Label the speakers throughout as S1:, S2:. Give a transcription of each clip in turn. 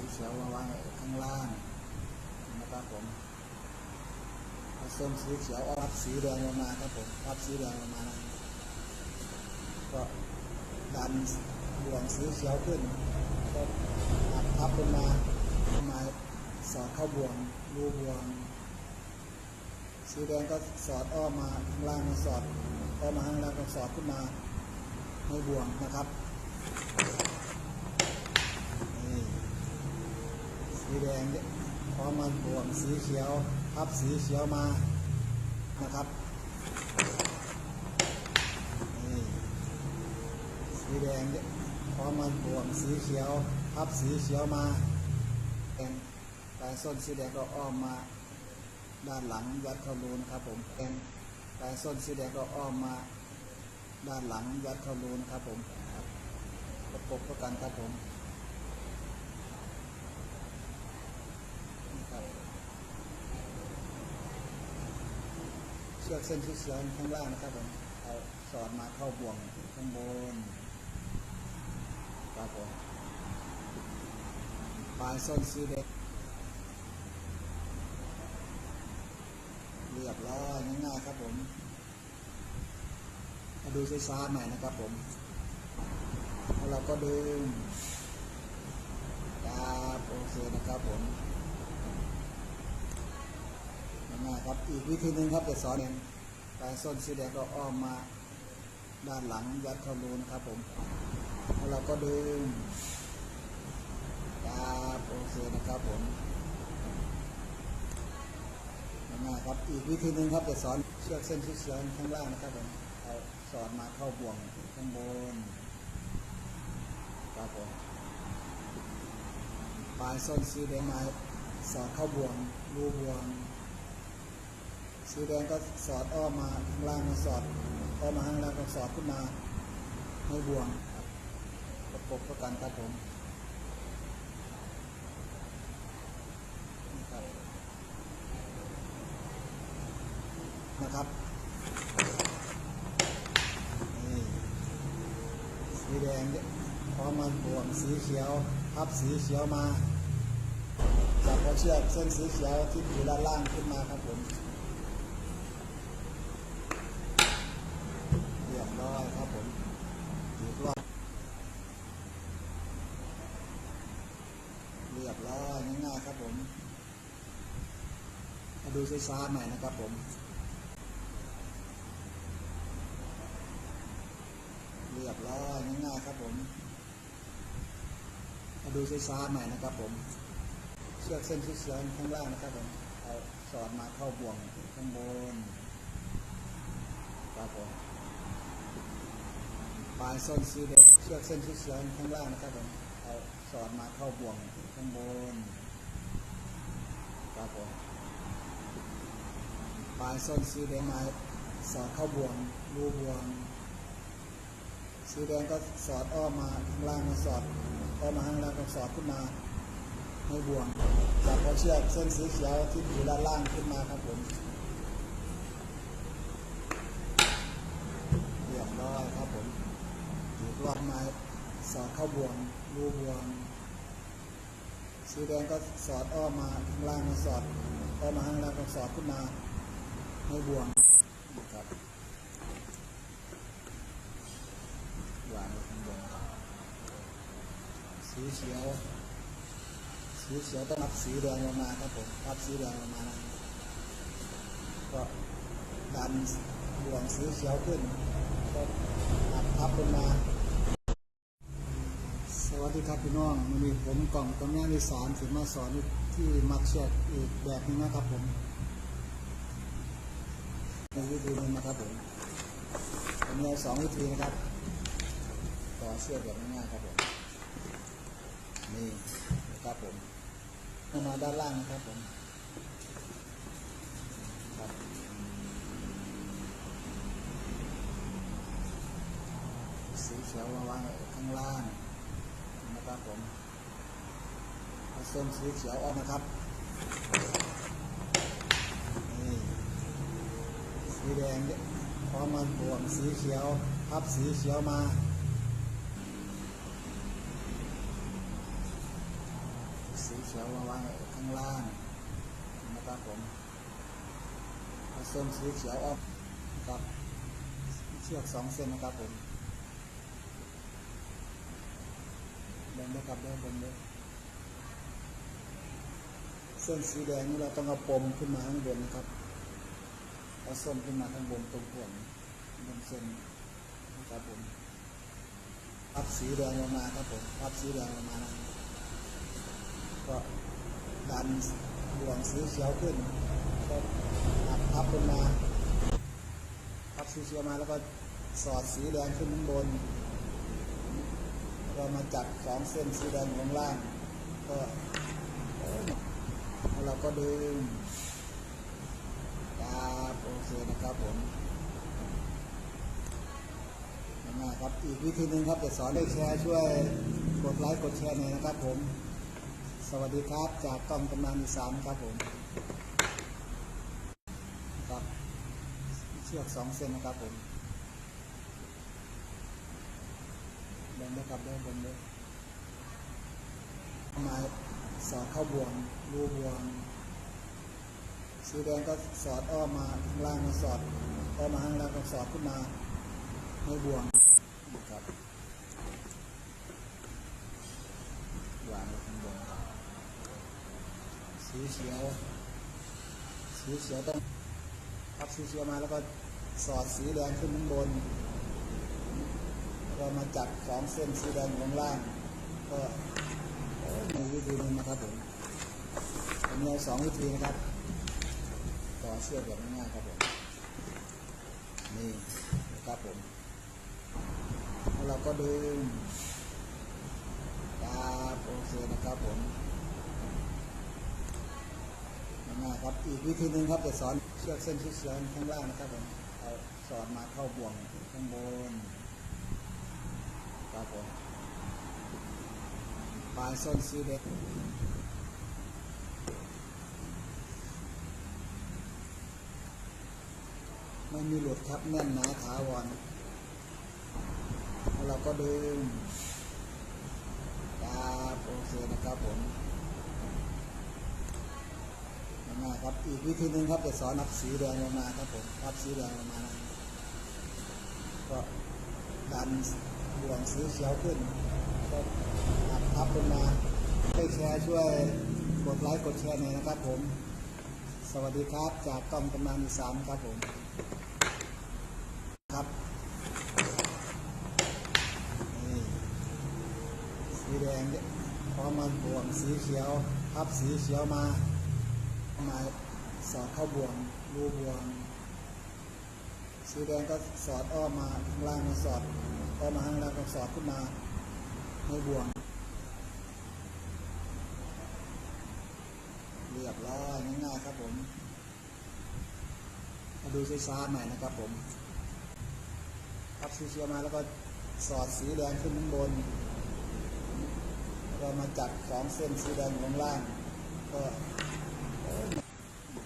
S1: สีเขียวมาวางข้างล่างนะครับผมเอาส้มสีเขียวเอารับสีแดงลงมาครับผมรับสีแดงลงมานะก็ดันบ่วงสีเขียวขึ้นก็อัดพับลงมาลงมาสอดเข้าบ่วงรูบ่วงสีแดงก็สอดอ้อมมาข้างล่างสอดอ้อมมาข้างล่างก็สอดขึ้นมาในบ่วงนะครับนี่ สีแดงเนี่ยพอมาบ่วงสีเขียวพับสีเขียวมานะครับนี่สีแดงเนี่ยพอมาบ่วงสีเขียวพับสีเขียวมาแดงปลายส้นสีแดงก็อ้อมมาด้านหลังยัดเข้ารูนะครับผมเป็นปลายส้นสีแดงก็อ้อมมาด้านหลังยัดเข้ารูนะครับผมครับประกบประกันครับผมนี่ครับ เชือกเส้นที่เสียงข้างล่างนะครับผมเอาสอดมาเข้าบ่วงข้างบนครับผมปลายส้นสีแดงเรียบร้อยง่ายๆครับผมมาดูช้าๆหน่อยนะครับผมแล้วเราก็ดึงครับโอเคนะครับผม ง่าครับ อีกวิธีหนึ่งครับจะสอนเองปลายส้นสีแดงก็อ้อมมาด้านหลังยัดเข้ารูนะครับผมแล้วเราก็ดึงครับโอเคนะครับผมง่ายครับ อีกวิธีหนึ่งครับจะสอนเชือกเส้นที่เสียงข้างล่างนะครับผมเอาสอนมาเข้าบ่วงข้างบนครับผมปลายส้นสีแดงมาสอดเข้าบ่วงรูบ่วง สีแดงก็สอดอ้อมมาข้างล่างมาสอดอ้อมมาข้างล่างก็สอดขึ้นมาในบ่วงครับประกบประกันครับผมนะครับนี่สีแดงพอมาบวกสีเขียวพับสีเขียวมาจับเอเชือกเส้นสีเขียวที่อยู่ด้านล่างขึ้นมาครับผม เรียบร้อยครับผมอีกรอบเรียบร้อยง่ายๆครับผม มา ดูช้าๆหน่อยนะครับผม เรียบร้อยง่ายๆครับผมมาดูช้าๆหน่อยนะครับผม เชือกเส้นที่เสียข้างล่างนะครับผมเอาสอดมาเข้าบ่วงข้างบนครับผมปลายส้นสีแดเชือกเส้นที่เสียข้างล่างนะครับผมเอาสอดมาเข้าบ่วงข้างบนครับผม ปลายส้นสีแดงมาสอดเข้าบ่วงรูบ่วง สีแดงก็สอดอ้อมมาข้างล่างมาสอดอ้อมมาข้างล่างก็สอดขึ้นมาในบ่วงจับเอาเชือกเส้นสีเขียวที่อยู่ด้านล่างขึ้นมาครับผมเรียบร้อยครับผมอีกรอบมาสอดเข้าบ่วงรูบ่วง สีแดงก็สอดอ้อมมาข้างล่างมาสอดอ้อมมาข้างล่างก็สอดขึ้นมา ในบ่วงครับวางข้างบนสีเขียวสีเขียวต้องรับสีแดงลงมาครับผมรับสีแดงลงมานะก็ดันบวงสีเขียวขึ้นก็อัดพับลงมา สวัสดีครับพี่น้องวันนี้ผมกล่องตำแหน่งที่สอนถึงมาสอนที่มัดเชือกอีกแบบนึงนะครับผม ในวิธีหนึงนะครับผมผมมีสองวิธีนะครับต่อเชือกแบบง่ายๆครับผมนี่ครับผมเข้ามาด้านล่างนะครับผมครับสีเขียวมาวางข้างล่างนะครับผมเอาส้นสีเขียวออกนะครับนี่ สีแดงเนี่ยพอมาบวกสีเขียวพับสีเขียวมา สีเขียวมาวางข้างล่างนะครับผมผสมสีเขียวออกนะครับเชือกสองเส้นนะครับผมเดินนะครับเดินเดินเดินเส้นสีแดงนี่เราต้องเอาปมขึ้นมาข้างบนนะครับาส้มขึ้นมาข้างบนตรงห่วบนเส้นนะครับผมพับสีแดงลงมาครับผมพับสีแดงลงมานะก็ดันห่วงสีเขียวขึ้นก็อัดพับลงมาพับสีเขียวมาแล้วก็สอดสีแดงขึ้นข้างบนแล้วก็มาจับสองเส้นสีแดงอยู่ข้างล่าง ก็แล้วเราก็ดึง โอเคนะครับผมง่ายครับ อีกวิธีหนึ่งครับจะสอนให้แชร์ช่วยกดไลค์กดแชร์หน่อยนะครับผม สวัสดีครับ จากกล้องกำนันอีสานครับผมครับเชือกสองเส้นนะครับผมเดินนะครับเดินบนเลยมาสอดเข้าบ่วงรูบ่วง สีแดงก็สอดอ้อมมาข้างล่างมาสอดอ้อมมาข้างล่างก็สอดขึ้นมาในบ่วงนะครับวางข้างบนครับสีเขียวสีเขียวต้องพับสีเขียวมาแล้วก็สอดสีแดงขึ้นข้างบนแล้วก็มาจับสองเส้นสีแดงข้างล่าง ก็มีวิธีนึงนะครับผมผมมีสองวิธีนะครับ ต่อเชือกแบบง่ายๆครับผมนี่นะครับผมแล้วเราก็ดึงครับโอเคนะครับผมง่ายๆครับอีกวิธีหนึ่งครับจะสอนเชือกเส้นที่เสียงข้างล่างนะครับผมเอาสอดมาเข้าบ่วงข้างบนครับผมปลายส้นสีเด็ก ไม่มีหลุดครับแน่นหนาถาวรแล้วเราก็ดึงครับโอเคนะครับผมง่ายครับอีกวิธีหนึ่งครับจะสอนนับสีแดงลงมาครับผมพับสีแดงลงมานะก็ดันบ่วงสีเขียวขึ้นก็อัดพับลงมาให้แชร์ช่วยกดไลค์กดแชร์หน่อยนะครับผม สวัสดีครับจากกล้องกำนันอีสานครับผม ครับนี่สีแดงเนี่ยพอมาบ่วง สีเขียวพับสีเขียวมามาสอดเข้าบ่วงรูบ่วง สีแดงก็สอดอ้อมมาข้างล่างมาสอดอ้อมมาข้างล่างก็สอดขึ้นมาในบ่วง เรียบร้อยง่ายๆครับผมมาดูช้าๆหน่อยนะครับผมพับสีเขียวมาแล้วก็สอดสีแดงขึ้นข้างบน ก็มาจับสองเส้นสีแดงอยู่ข้างล่าง ก็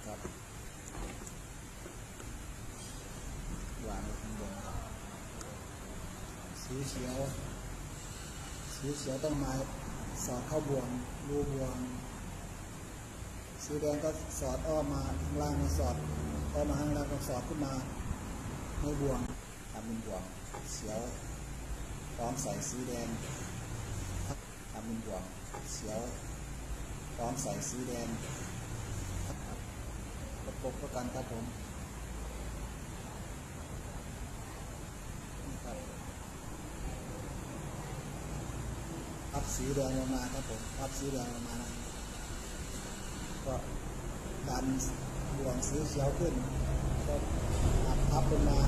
S1: ครับวางข้างบนครับสีเขียว สีเขียวต้องมาสอดเข้าบวงรูบวง สีแดงก็สอดอ้อมมาข้างล่างมาสอดอ้อมมาข้างล่างก็สอดขึ้นมาในบวงทำเป็นบวงเขียวพร้อมใส่สีแดง ทำเป็นบ่วงเขียวพร้อมใส่สีแดงประกบประกันครับผมขับพับสีแดงลงมาครับผมพับสีแดงลงมานะก็ดันบ่วงสีเขียวขึ้น ก็อัดพับลงมา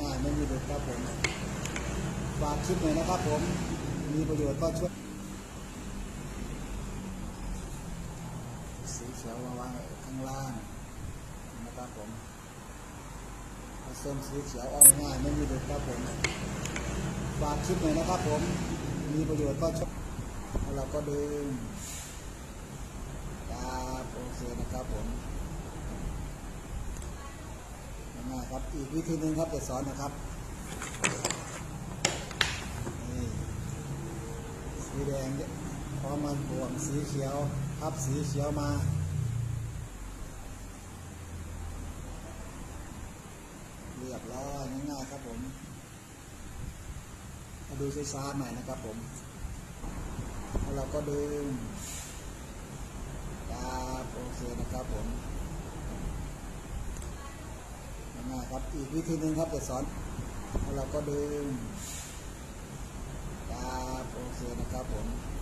S1: ง่ายๆไม่มีหลุดครับผมฝากคลิปหน่อยนะครับผม มีประโยชน์ก็ช่วย สีเขียวมาวางข้างล่างนะครับผมผสมสีเขียวเอาง่ายไม่มีหลุดครับผมฝากคลิปหน่อยนะครับผมมีประโยชน์ก็ช่วยแล้วเราก็ดึงครับโอเคนะครับผมง่ายครับอีกวิธีหนึ่งครับจะสอนนะครับนี่สีแดงเนี่ยพอมาบวกสีเขียว พับ สีเขียวมา เรียบร้อยง่ายๆครับผม มาดูช้าๆหน่อยนะครับผม แล้วเราก็ดึงครับโอเคนะครับผมง่ายๆครับ อีกวิธีหนึ่งครับจะสอน แล้วเราก็ดึงครับโอเคนะครับผม